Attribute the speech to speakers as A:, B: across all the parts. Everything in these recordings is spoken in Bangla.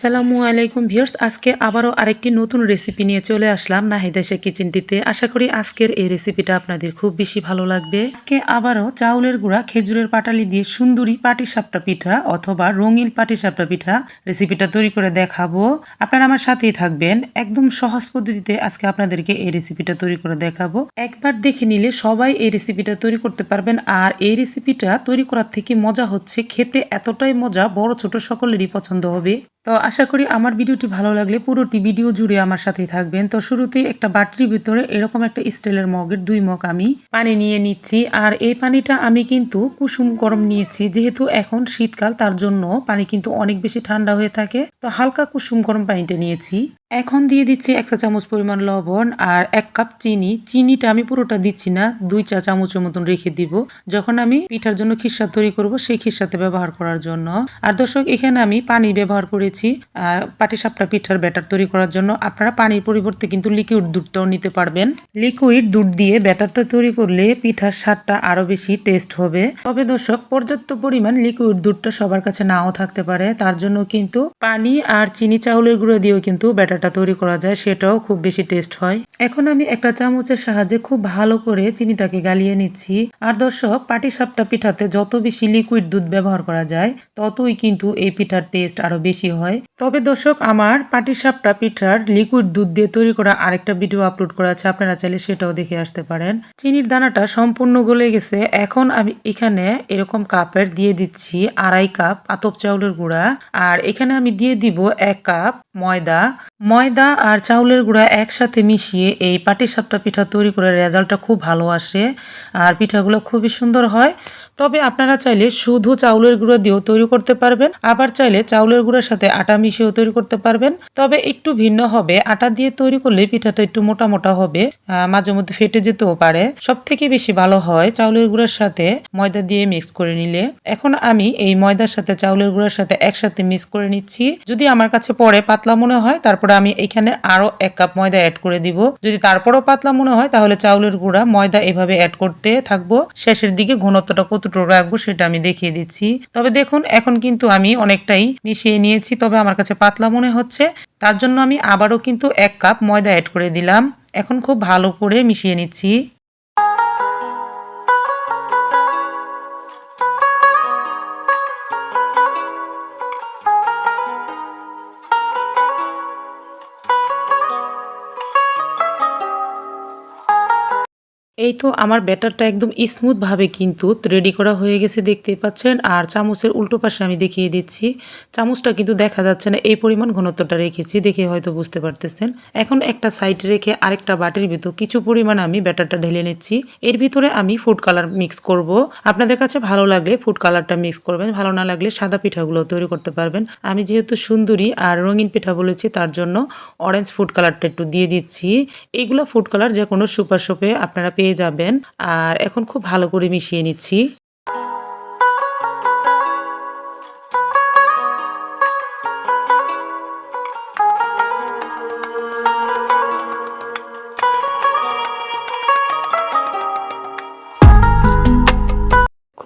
A: আসসালামু আলাইকুম ভিউয়ার্স, আজকে আবারও আরেকটি নতুন রেসিপি নিয়ে চলে আসলাম নাহিদাসা কিচেনটিতে আশা করি আজকের এই রেসিপিটা আপনাদের খুব বেশি ভালো লাগবে। আজকে আবারও চাউলের গুঁড়া, খেজুরের পাটালি দিয়ে সুন্দরী পাটিসাপটা পিঠা অথবা রঙিন পাটিসাপটা পিঠা রেসিপিটা তৈরি করে দেখাবো। আপনারা আমার সাথেই থাকবেন। একদম সহজ পদ্ধতিতে আজকে আপনাদেরকে এই রেসিপিটা তৈরি করে দেখাবো। একবার দেখে নিলে সবাই এই রেসিপিটা তৈরি করতে পারবেন। আর এই রেসিপিটা তৈরি করার থেকে মজা হচ্ছে, খেতে এতটাই মজা, বড় ছোট সকলেরই পছন্দ হবে। তো আশা করি আমার ভিডিওটি ভালো লাগলে পুরোটি ভিডিও জুড়ে আমার সাথেই থাকবেন। তো শুরুতেই একটা বাটির ভিতরে এরকম একটা স্টিলের মগের দুই মগ আমি পানি নিয়ে নিচ্ছি। আর এই পানিটা আমি কিন্তু কুসুম গরম নিয়েছি, যেহেতু এখন শীতকাল, তার জন্য পানি কিন্তু অনেক বেশি ঠান্ডা হয়ে থাকে। তো হালকা কুসুম গরম পানিটা নিয়েছি। এখন দিয়ে দিচ্ছি এক চা চামচ পরিমাণ লবণ আর এক কাপ চিনি। চিনিটা আমি পুরোটা দিচ্ছি না, দুই চা চামচের মতন রেখে দিব। যখন আমি পিঠার জন্য খিসা তৈরি করব, সেই খিসাতে ব্যবহার করার জন্য। আর দর্শক, এখানে আমি পানি ব্যবহার করেছি পাটিসাপটা পিঠার ব্যাটার তৈরি করার জন্য আপনারা পানির পরিবর্তে কিন্তু লিকুইড দুধটাও নিতে পারবেন। লিকুইড দুধ দিয়ে ব্যাটারটা তৈরি করলে পিঠার স্বাদটা আরও বেশি টেস্ট হবে। তবে দর্শক, পর্যাপ্ত পরিমাণ লিকুইড দুধটা সবার কাছে নাও থাকতে পারে। তার জন্য কিন্তু পানি আর চিনি চাউলের গুঁড়ো দিয়েও কিন্তু ব্যাটারটা তৈরি করা যায়, সেটাও খুব বেশি টেস্ট হয়। এখন আমি একটা চামচের সাহায্যে খুব ভালো করে চিনিটাকে গালিয়ে নিচ্ছি। আর দর্শক, পাটিসাপটা পিঠাতে যত বেশি লিকুইড দুধ ব্যবহার করা যায়, ততই কিন্তু এই পিঠার টেস্ট আরও বেশি হয় তবে দর্শক, আমার পাটিসাপটা পিঠার লিকুইড দুধ দিয়ে তৈরি করা আরেকটা ভিডিও আপলোড করা আছে, আপনারা চাইলে সেটাও দেখে আসতে পারেন। চিনির দানাটা সম্পূর্ণ গলে গেছে। এখন আমি এখানে এরকম কাপের দিয়ে দিচ্ছি আড়াই কাপ আতপ চাউলের গুঁড়া। আর এখানে আমি দিয়ে দিব এক কাপ ময়দা। ময়দা আর চাউলের গুঁড়া একসাথে মিশিয়ে এই পাটিসাপটা পিঠা তৈরি করে রেজাল্টটা খুব ভালো আসে আর পিঠাগুলো খুবই সুন্দর হয়। তবে আপনারা চাইলে শুধু চাউলের গুঁড়ো দিয়েও তৈরি করতে পারবেন, আবার চাইলে চাউলের গুঁড়োর সাথে আটা মিশিয়েও তৈরি করতে পারবেন। তবে একটু ভিন্ন হবে, আটা দিয়ে তৈরি করলে পিঠাটা একটু মোটা মোটা হবে মাঝে মধ্যে ফেটে যেতেও পারে। সব থেকে বেশি ভালো হয় চাউলের গুঁড়োর সাথে ময়দা দিয়ে মিক্স করে নিলে। এখন আমি এই ময়দার সাথে চাউলের গুঁড়োর সাথে একসাথে মিক্স করে নিচ্ছি। যদি আমার কাছে পরে পাতলা মনে হয়, তারপরে আমি এখানে আরও এক কাপ ময়দা অ্যাড করে দিব। যদি তারপরও পাতলা মনে হয়, তাহলে চাউলের গুঁড়া, ময়দা এভাবে অ্যাড করতে থাকব। শেষের দিকে ঘনত্বটা কতটুকু রাখব সেটা আমি দেখিয়ে দিচ্ছি। তবে দেখুন, এখন কিন্তু আমি অনেকটাই মিশিয়ে নিয়েছি, তবে আমার কাছে পাতলা মনে হচ্ছে। তার জন্য আমি আবারও কিন্তু এক কাপ ময়দা অ্যাড করে দিলাম। এখন খুব ভালো করে মিশিয়ে নিচ্ছি। এই তো আমার ব্যাটারটা একদম স্মুথভাবে কিন্তু রেডি করা হয়ে গেছে দেখতে পাচ্ছেন। আর চামচের উল্টো পাশে আমি দেখিয়ে দিচ্ছি। চামচটা কিন্তু দেখা যাচ্ছে না, এই পরিমাণ ঘনত্বটা রেখেছি, দেখে হয়তো বুঝতে পারতেছেন। এখন একটা সাইডে রেখে আরেকটা বাটির ভিতর কিছু পরিমাণ আমি ব্যাটারটা ঢেলে নিচ্ছি। এর ভিতরে আমি ফুড কালার মিক্স করব। আপনাদের কাছে ভালো লাগলে ফুড কালারটা মিক্স করবেন, ভালো না লাগলে সাদা পিঠাগুলো তৈরি করতে পারবেন। আমি যেহেতু সুন্দরী আর রঙিন পিঠা বলেছি, তার জন্য অরেঞ্জ ফুড কালারটা একটু দিয়ে দিচ্ছি। এইগুলো ফুড কালার যে কোনো সুপার শপে আপনারা পেয়ে যাবেন। আর এখন খুব ভালো করে মিশিয়ে নিচ্ছি।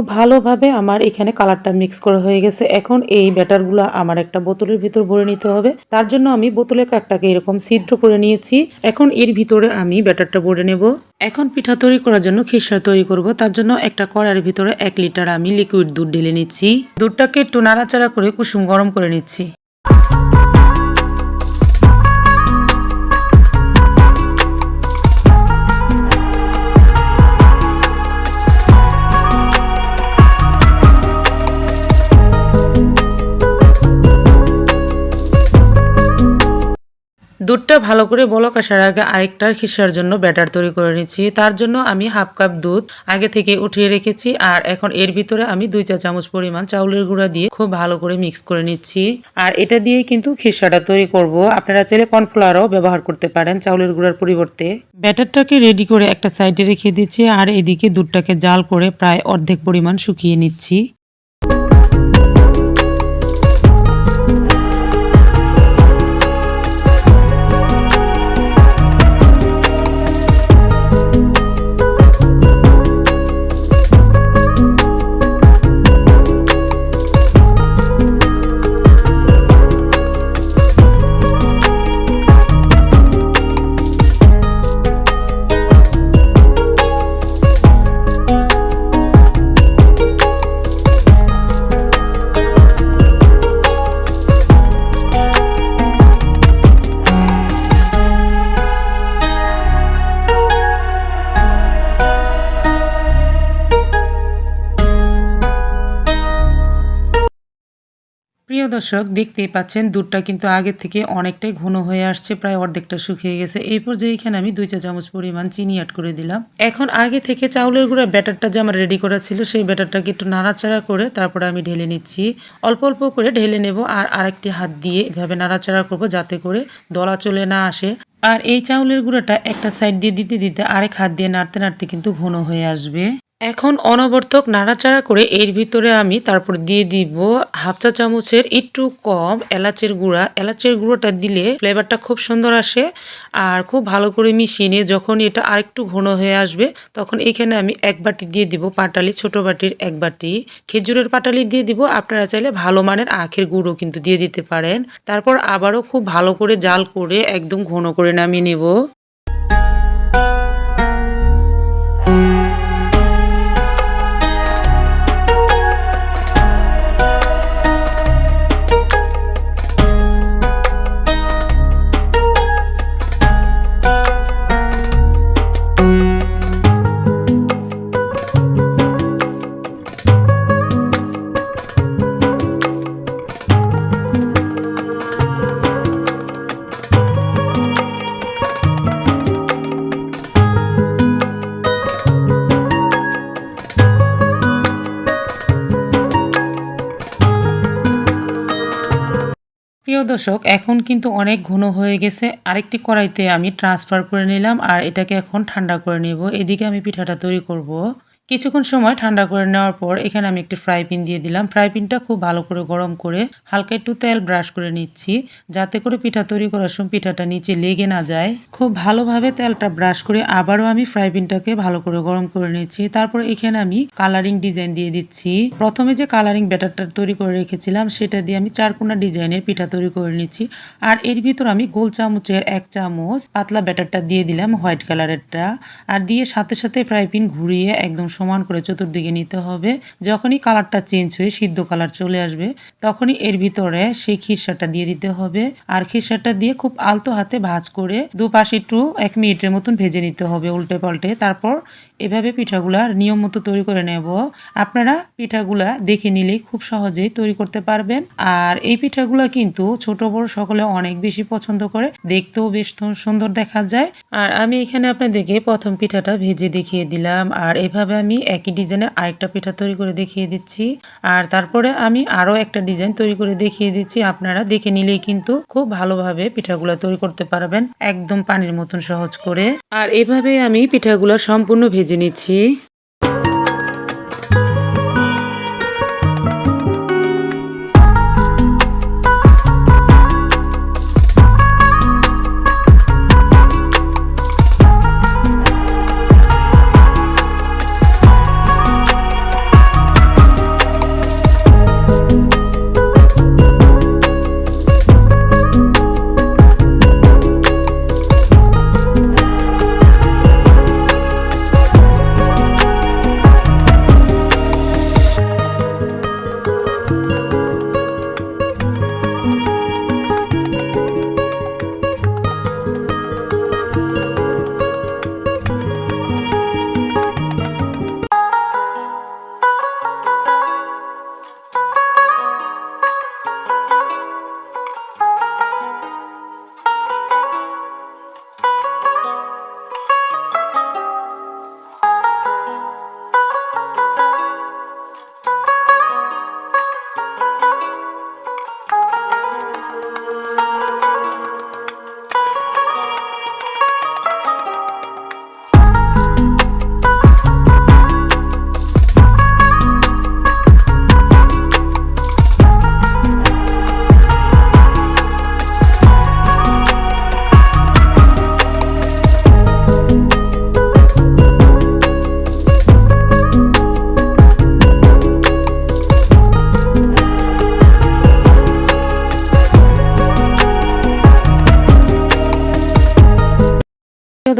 A: খুব ভালোভাবে আমার এখানে কালারটা মিক্স করা হয়ে গেছে। এখন এই ব্যাটারগুলো আমার একটা বোতলের ভিতর ভরে নিতে হবে। তার জন্য আমি বোতলের কাকটাকে এরকম সিদ্ধ করে নিয়েছি। এখন এর ভিতরে আমি ব্যাটারটা ভরে নেব। এখন পিঠা তৈরি করার জন্য খিসা তৈরি করব। তার জন্য একটা কড়ার ভিতরে এক লিটার আমি লিকুইড দুধ ঢেলে নিচ্ছি। দুধটাকে একটু নাড়াচাড়া করে কুসুম গরম করে নিচ্ছি। দুধটা ভালো করে বলক আসার আগে আরেকটা খিসার জন্য ব্যাটার তৈরি করে নিচ্ছি। তার জন্য আমি হাফ কাপ দুধ আগে থেকে উঠিয়ে রেখেছি আর এখন এর ভিতরে আমি দুই চা চামচ পরিমাণ চাউলের গুঁড়া দিয়ে খুব ভালো করে মিক্স করে নিচ্ছি। আর এটা দিয়ে কিন্তু খিসাটা তৈরি করব। আপনারা চাইলে কর্নফ্লাওয়ারও ব্যবহার করতে পারেন চাউলের গুঁড়ার পরিবর্তে। ব্যাটারটাকে রেডি করে একটা সাইডে রেখে দিচ্ছি আর এদিকে দুধটাকে জাল করে প্রায় অর্ধেক পরিমাণ শুকিয়ে নিচ্ছি। প্রিয় দর্শক, দেখতেই পাচ্ছেন দুধটা কিন্তু আগের থেকে অনেকটাই ঘন হয়ে আসছে, প্রায় অর্ধেকটা শুকিয়ে গেছে। এই পর্যায়ে এখানে আমি দুই চা চামচ পরিমাণ চিনি অ্যাড করে দিলাম। এখন আগে থেকে চাউলের গুঁড়া ব্যাটারটা যে আমার রেডি করা ছিল, সেই ব্যাটারটাকে একটু নাড়াচাড়া করে তারপরে আমি ঢেলে নিচ্ছি। অল্প অল্প করে ঢেলে নেব আর আরেকটি হাত দিয়ে এভাবে নাড়াচাড়া করব যাতে করে দলা চলে না আসে। আর এই চাউলের গুঁড়াটা একটা সাইড দিয়ে দিতে দিতে আরেক হাত দিয়ে নাড়তে নাড়তে কিন্তু ঘন হয়ে আসবে। এখন অনবর্তক নাড়াচাড়া করে এর ভিতরে আমি তারপর দিয়ে দিব হাফ চা চামচের একটু কম এলাচের গুঁড়া। এলাচের গুঁড়োটা দিলে ফ্লেভারটা খুব সুন্দর আসে আর খুব ভালো করে মিশিয়ে নিয়ে যখন এটা আরেকটু ঘন হয়ে আসবে তখন এখানে আমি এক বাটি দিয়ে দিব পাটালি, ছোট বাটির এক বাটি। খেজুরের পাটালি দিয়ে দিব, আপনারা চাইলে ভালো মানের আখের গুঁড়ো কিন্তু দিয়ে দিতে পারেন। তারপর আবারও খুব ভালো করে জাল করে একদম ঘন করে নামিয়ে নেব। প্রিয় দর্শক, এখন কিন্তু অনেক ঘন হয়ে গেছে। আরেকটি কড়াইতে আমি ট্রান্সফার করে নিলাম আর এটাকে এখন ঠান্ডা করে নেব। এদিকে আমি পিঠাটা তৈরি করব। কিছুক্ষণ সময় ঠান্ডা করে নেওয়ার পর এখানে আমি একটি ফ্রাই প্যান দিয়ে দিলাম। ফ্রাই প্যানটা খুব ভালো করে গরম করে হালকা একটু তেল ব্রাশ করে নিচ্ছি, যাতে করে পিঠা তৈরি করার সময় পিঠাটা নিচে লেগে না যায়। খুব ভালোভাবে তেলটা ব্রাশ করে আবারও আমি ফ্রাই প্যানটাকে ভালো করে গরম করে নিচ্ছি। তারপর এখানে আমি কালারিং ডিজাইন দিয়ে দিচ্ছি। প্রথমে যে কালারিং ব্যাটারটা তৈরি করে রেখেছিলাম, সেটা দিয়ে আমি চারকোনা ডিজাইনের পিঠা তৈরি করে নিচ্ছি। আর এর ভিতর আমি গোল চামচের এক চামচ পাতলা ব্যাটারটা দিয়ে দিলাম হোয়াইট কালারেরটা। আর দিয়ে সাথে সাথে ফ্রাই প্যান ঘুরিয়ে একদম সমান করে চতুর্দিকে নিতে হবে। যখনই কালারটা চেঞ্জ হয়ে সিদ্ধ কালার চলে আসবে, তখনই এর ভিতরে সেই খিরসাটা দিয়ে দিতে হবে। আর খিরসাটা দিয়ে খুব আলতো হাতে ভাজ করে দুপাশে একটু এক মিনিটের মতন ভেজে নিতে হবে উল্টে পাল্টে। তারপর এভাবে পিঠাগুলা নিয়ম মতো তৈরি করে নেব। আপনারা পিঠাগুলা দেখে নিলেই খুব সহজেই তৈরি করতে পারবেন। আর এই পিঠাগুলা কিন্তু ছোট বড় সকলে অনেক বেশি পছন্দ করে। দেখতেও বেশ সুন্দর দেখা যায়। আর আমি এখানে আপনাদেরকে প্রথম পিঠাটা ভেজে দেখিয়ে দিলাম। আর এভাবে আমি একই ডিজাইনের আরেকটা পিঠা তৈরি করে দেখিয়ে দিচ্ছি। আর তারপরে আমি আরও একটা ডিজাইন তৈরি করে দেখিয়ে দিচ্ছি। আপনারা দেখে নিলেই কিন্তু খুব ভালোভাবে পিঠাগুলো তৈরি করতে পারবেন। একদম পানির মতন সহজ করে। আর এভাবে আমি পিঠাগুলো সম্পূর্ণ ভেজে নিচ্ছি।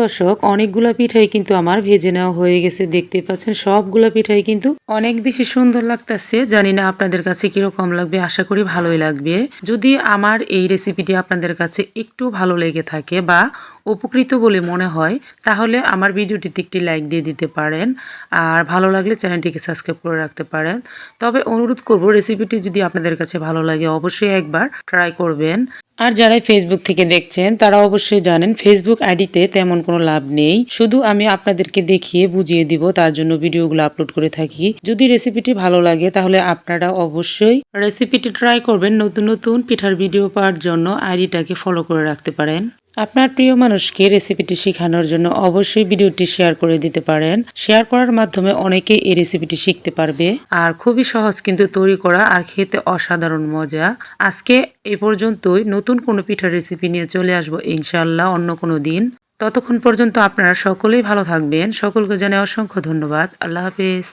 A: দর্শক, অনেকগুলো পিঠাই কিন্তু আমার ভেজে নেওয়া হয়ে গেছে। দেখতে পাচ্ছেন, সবগুলো পিঠাই কিন্তু অনেক বেশি সুন্দর লাগতেছে। জানি না আপনাদের কাছে কীরকম লাগবে, আশা করি ভালোই লাগবে। যদি আমার এই রেসিপিটি আপনাদের কাছে একটু ভালো লেগে থাকে বা উপকৃত বলে মনে হয়, তাহলে আমার ভিডিওটিতে একটি লাইক দিয়ে দিতে পারেন। আর ভালো লাগলে চ্যানেলটিকে সাবস্ক্রাইব করে রাখতে পারেন। তবে অনুরোধ করব রেসিপিটি যদি আপনাদের কাছে ভালো লাগে, অবশ্যই একবার ট্রাই করবেন। আর যারা ফেসবুক থেকে দেখছেন, তারা অবশ্যই জানেন ফেসবুক আইডিতে তেমন কোনো লাভ নেই। শুধু আমি আপনাদেরকে দেখিয়ে বুঝিয়ে দিব, তার জন্য ভিডিওগুলো আপলোড করে থাকি। যদি রেসিপিটি ভালো লাগে, তাহলে আপনারা অবশ্যই রেসিপিটি ট্রাই করবেন নতুন নতুন পিঠার ভিডিও পাওয়ার জন্য। আইডিটাকে ফলো করে রাখতে পারেন। আপনার প্রিয় মানুষকে রেসিপিটি শেখানোর জন্য অবশ্যই ভিডিওটি শেয়ার করে দিতে পারেন। শেয়ার করার মাধ্যমে অনেকে এই রেসিপিটি শিখতে পারবে। আর খুবই সহজ কিন্তু তৈরি করা আর খেতে অসাধারণ মজা। আজকে এ পর্যন্তই। নতুন কোনো পিঠার রেসিপি নিয়ে চলে আসব ইনশাল্লাহ অন্য কোনো দিন। ততক্ষণ পর্যন্ত আপনারা সকলেই ভালো থাকবেন। সকলকে জানাই অসংখ্য ধন্যবাদ। আল্লাহ হাফেজ।